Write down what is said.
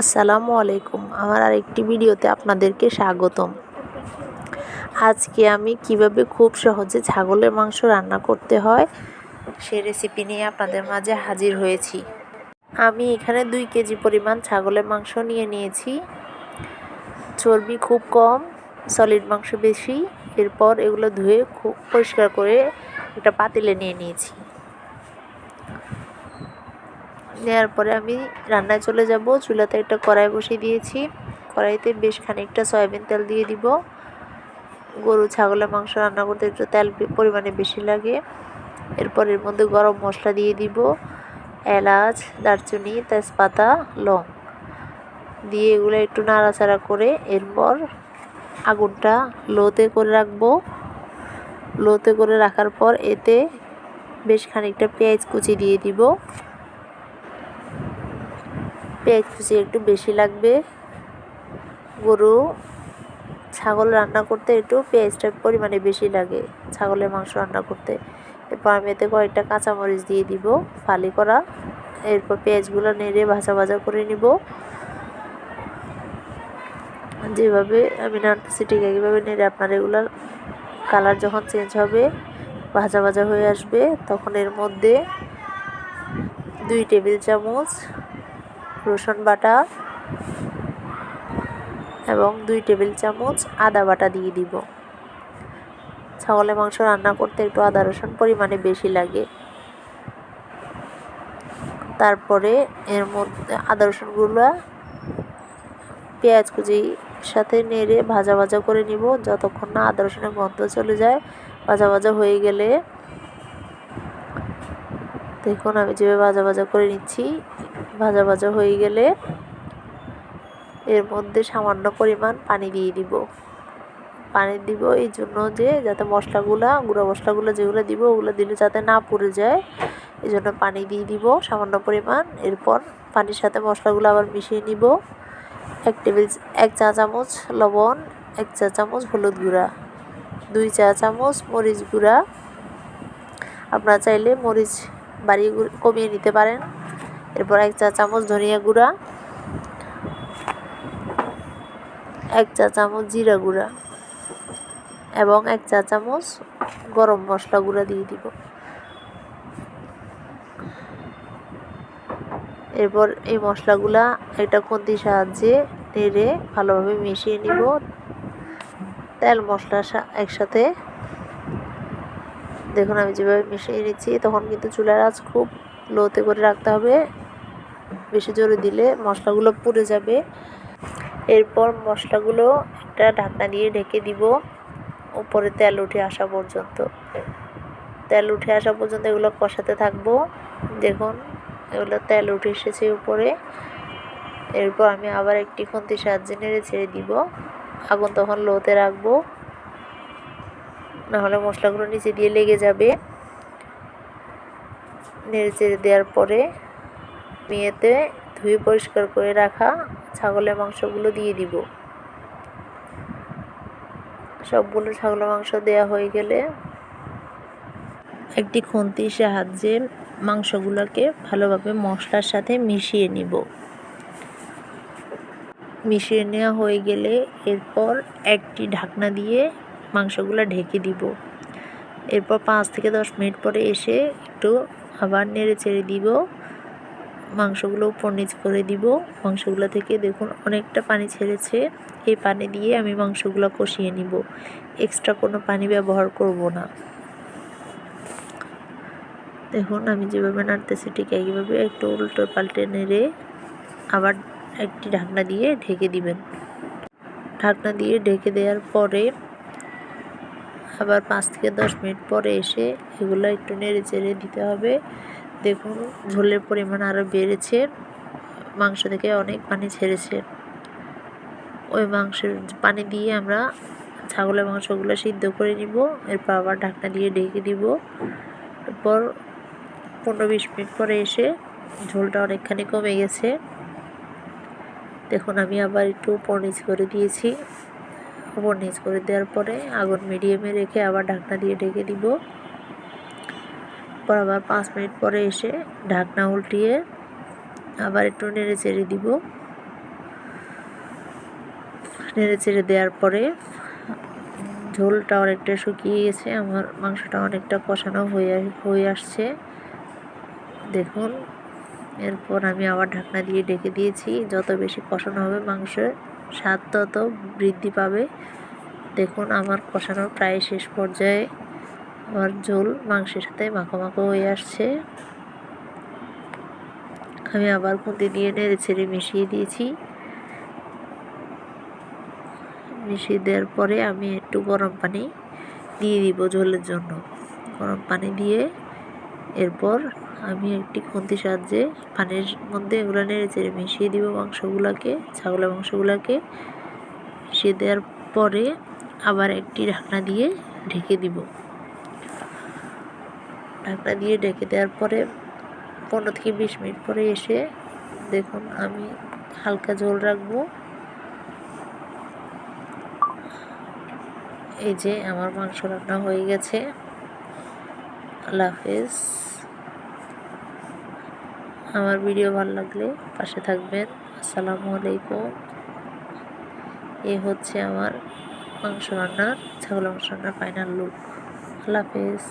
আসসালামু আলাইকুম। আমার আরেকটি ভিডিওতে আপনাদেরকে স্বাগতম। আজকে আমি কীভাবে খুব সহজে ছাগলের মাংস রান্না করতে হয়, সে রেসিপি নিয়ে আপনাদের মাঝে হাজির হয়েছি। আমি এখানে দুই কেজি পরিমাণ ছাগলের মাংস নিয়ে নিয়েছি। চর্বি খুব কম সলিড মাংস বেশি। এরপর এগুলো ধুয়ে খুব পরিষ্কার করে একটা পাতিলে নিয়ে নিয়েছি। নেওয়ার পরে আমি রান্নায় চলে যাব। চুলাতে একটা কড়াই বসিয়ে দিয়েছি। কড়াইতে বেশ খানিকটা সয়াবিন তেল দিয়ে দিব। গরু ছাগলের মাংস রান্না করতে একটু তেল পরিমাণে বেশি লাগে। এরপর এর মধ্যে গরম মশলা দিয়ে দিব। এলাচ, দারচিনি, তেজপাতা, লং দিয়ে এগুলো একটু নাড়াচাড়া করে এরপর আগুনটা লোতে করে রাখব। লোতে করে রাখার পর এতে বেশ খানিকটা পেঁয়াজ কুচি দিয়ে দিব। পেঁয়াজ কুচি একটু বেশি লাগবে। গরু, ছাগল রান্না করতে একটু পেঁয়াজটা পরিমাণে বেশি লাগে, ছাগলের মাংস রান্না করতে। এরপর আমি এতে কয়েকটা কাঁচামরিচ দিয়ে দিব, ফালি করা। এরপর পেঁয়াজগুলো নেড়ে ভাজা ভাজা করে নিব। যেভাবে আমি নাড়তেছি, ঠিক একইভাবে নেড়ে আপনার এগুলার কালার যখন চেঞ্জ হবে, ভাজা ভাজা হয়ে আসবে, তখন এর মধ্যে দুই টেবিল চামচ রসুন বাটা এবং দুই টেবিল চামচ আদা বাটা দিয়ে দিব। ছাগলের মাংস রান্না করতে একটু আদা রসুন পরিমাণে বেশি লাগে। তারপরে এর মধ্যে আদা রসুনগুলো পেঁয়াজ কুচি সাথে নেড়ে ভাজা ভাজা করে নিব। যতক্ষণ না আদা রসুনের গন্ধ চলে যায়, ভাজা ভাজা হয়ে গেলে দেখুন আমি যেভাবে ভাজা ভাজা করে নিচ্ছি ভাজা ভাজা হয়ে গেলে এর মধ্যে সামান্য পরিমাণ পানি দিয়ে দিব। পানি দিব এই জন্য যে যাতে মশলাগুলা, গুঁড়া মশলাগুলো যেগুলো দিব ওগুলো দিলে যাতে না পুড়ে যায়, এই জন্য পানি দিয়ে দিব সামান্য পরিমাণ। এরপর পানির সাথে মশলাগুলো আবার মিশিয়ে নিব। এক টেবিল, এক চা চামচ লবণ, এক চা চামচ হলুদ গুঁড়া, দুই চা চামচ মরিচ গুঁড়া। আপনারা চাইলে মরিচ বাড়িয়ে কমিয়ে নিতে পারেন। এরপর এক চা চামচ ধনিয়া গুঁড়া, এক চা চামচ জিরা গুঁড়া এবং এক চা চামচ গরম মশলা গুঁড়া দিয়ে দিব। এরপর এই মশলাগুলা একটা খুন্তির সাহায্যে নেড়ে ভালোভাবে মিশিয়ে নিব। তেল, মশলা একসাথে। দেখুন আমি যেভাবে মিশিয়ে নিচ্ছি, তখন কিন্তু চুলার আঁচ খুব লোতে করে রাখতে হবে। বেশি জোরে দিলে মশলাগুলো পুড়ে যাবে। এরপর মশলাগুলো একটা ঢাকনা দিয়ে ঢেকে দিব। উপরে তেল উঠে আসা পর্যন্ত। তেল উঠে আসা পর্যন্ত এগুলো কষাতে থাকব। দেখুন, এগুলো তেল উঠে এসেছে উপরে। এরপর আমি আবার একটি খুন্তির সাহায্যে নেড়ে ছেড়ে দিব। আগুন তখন লোতে রাখব। নাহলে মশলাগুলো নিচে দিয়ে লেগে যাবে। নেড়ে চেড়ে দেওয়ার পরে মেয়েতে ধুয়ে পরিষ্কার করে রাখা, ছাগলের মাংসগুলো দিয়ে দিব। সবগুলো ছাগলের মাংস দেওয়া হয়ে গেলে একটি খুন্তির সাহায্যে মাংসগুলোকে ভালোভাবে মশলার সাথে মিশিয়ে নিব। মিশিয়ে নেওয়া হয়ে গেলে এরপর একটি ঢাকনা দিয়ে মাংসগুলো ঢেকে দিব। এরপর পাঁচ থেকে দশ মিনিট পরে এসে একটু আবার নেড়ে চেড়ে দিব। মাংসগুলো উপর নিচ করে দিব। মাংসগুলো থেকে দেখুন অনেকটা পানি ছেড়েছে। এই পানি দিয়ে আমি মাংসগুলো কষিয়ে নিব। এক্সট্রা কোনো পানি ব্যবহার করব না। দেখুন আমি যেভাবে নাড়তেছি ঠিক একইভাবে একটু উল্টো পাল্টে নেড়ে আবার একটি ঢাকনা দিয়ে ঢেকে দিবেন। ঢাকনা দিয়ে ঢেকে দেওয়ার পরে আবার পাঁচ থেকে দশ মিনিট পরে এসে এগুলো একটু নেড়ে চেড়ে দিতে হবে। দেখুন, ঝোলের পরিমাণ আরও বেড়েছে। মাংস থেকে অনেক পানি ছেড়েছে। ওই মাংসের পানি দিয়ে আমরা ছাগলের মাংসগুলো সিদ্ধ করে নিব। এরপর আবার ঢাকনা দিয়ে ঢেকে দিব। এরপর পনেরো বিশ মিনিট পরে এসে ঝোলটা অনেকখানি কমে গেছে। দেখুন, আমি আবার একটু উপর নিচ করে দিয়েছি। উপর নিচ করে দেওয়ার পরে আগুন মিডিয়ামে রেখে আবার ঢাকনা দিয়ে ঢেকে দিব। পর আবার পাঁচ মিনিট পরে এসে ঢাকনা উল্টিয়ে আবার একটু নেড়ে চেড়ে দিব। নেড়ে চেড়ে দেওয়ার পরে ঝোলটা অনেকটা শুকিয়ে গেছে, আমার মাংসটা অনেকটা কষানো হয়ে হয়ে আসছে। দেখুন, এরপর আমি আবার ঢাকনা দিয়ে ডেকে দিয়েছি, যত বেশি কষানো হবে মাংসের স্বাদ তত বৃদ্ধি পাবে। দেখুন, আমার কষানো প্রায় শেষ পর্যায়ে আমার ঝোল মাংসের সাথে মাখো মাখো হয়ে আসছে। আমি আবার খুঁতি দিয়ে নেড়ে ছেড়ে মিশিয়ে দিয়েছি। মিশিয়ে দেওয়ার পরে আমি একটু গরম পানি দিয়ে দিব ঝোলের জন্য। গরম পানি দিয়ে এরপর আমি একটি খুন্তির সাহায্যে পানির মধ্যে এগুলো নেড়ে চেড়ে মিশিয়ে দিব মাংসগুলোকে, ছাগলের মাংসগুলোকে। মিশিয়ে দেওয়ার পরে আবার একটি ঢাকনা দিয়ে ঢেকে দিব। ঢাকনা দিয়ে ঢেকে দেওয়ার পরে পনেরো থেকে বিশ মিনিট পরে এসে দেখুন আমি হালকা ঝোল রাখব। এই যে আমার মাংস রান্না হয়ে গেছে। আল্লাহ হাফেজ। আমার ভিডিও ভালো লাগলে পাশে থাকবেন। আসসালামু আলাইকুম। এ হচ্ছে আমার মাংস রান্নার, ছাগল মাংস রান্নার ফাইনাল লুক আল্লাহ হাফেজ।